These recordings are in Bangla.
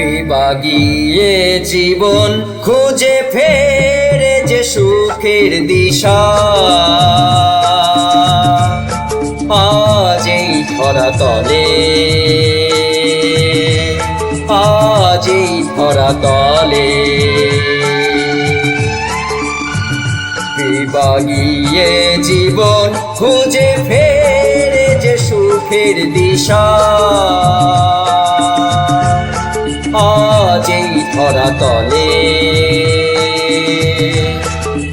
বিবাগিয়ে জীবন খুঁজে ফেরে যে সুখের দিশা। আজ এই ধরা তলে, আজ এই ধরা তলে। বিবাগিয়ে জীবন খুঁজে ফেরে যে সুখের দিশা। আজ এই ধরা তলে।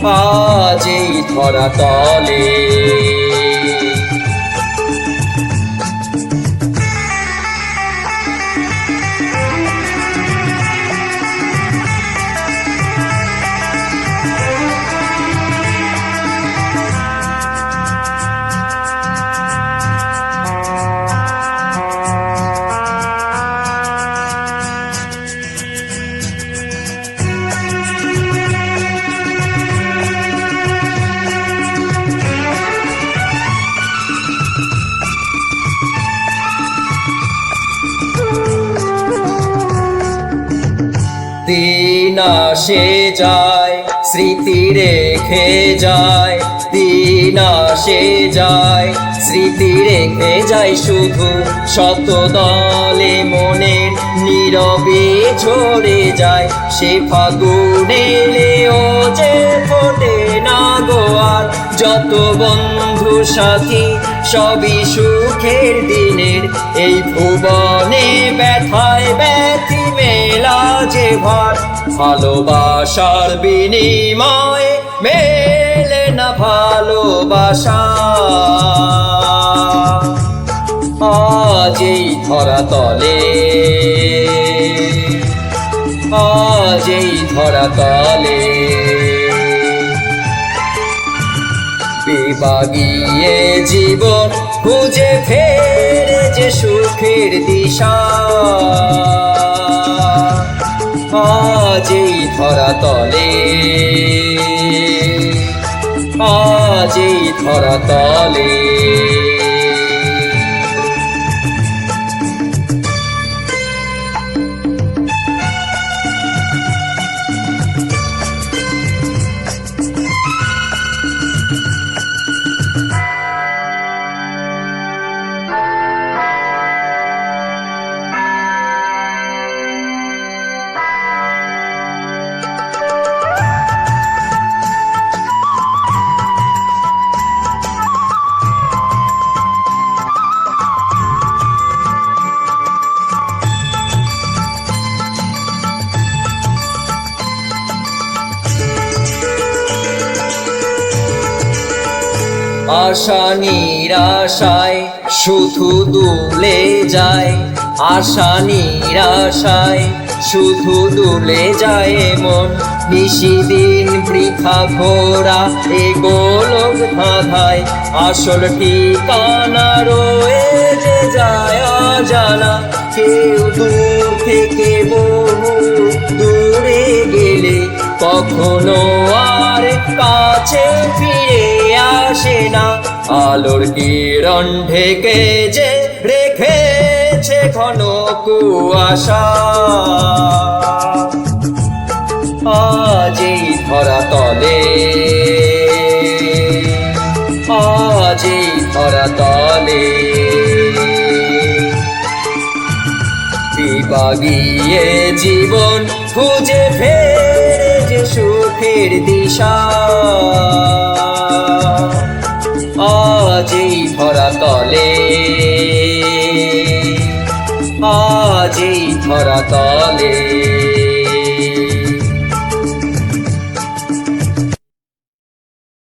আজেই ধরা তলে। দিন আসে যায়, স্মৃতি রেখে যায়, দিন আসে যায়, স্মৃতি রেখে যায় শুধু শত দলে মনের নীরবে ঝরে যায়, সে ফাগুনে যে ফোটে না গোয়ার যত বন্ধু সাথী সবই সুখের দিনের, এই ভুবনে ভার ভালোবাসার বিনিময়ে মেলে না ভালোবাসা। আজ এই ধরা তলে। আজ এই ধরা তলে। বিবাগিয়ে জীবন খুঁজে ফের যে সুখের দিশা। আজ এই ধরা তলে। আজ এই ধরা তলে। আশা নিরাশায় শুধু দুলে যায়। আশা নিরাশায় শুধু দুলে যায় মন নিশিদিন বৃথা ঘোরা এ গোলক ধাঁধায় আসল ঠিকানা রয়ে যে যায় জানা কেউ দূর থেকে বহু দূরে গেলে কখনো আর কাছে ফিরে আলোর কিরণ ঢেকে যে রেখেছে ঘন কুয়াশা। আজ এই ধরা তলে আজ এই ধরা তলে। বিবাগিয়ে জীবন খুঁজে ফেরে যে সুখের দিশা। আজ এই ধরা তলে। আজ এই তলে।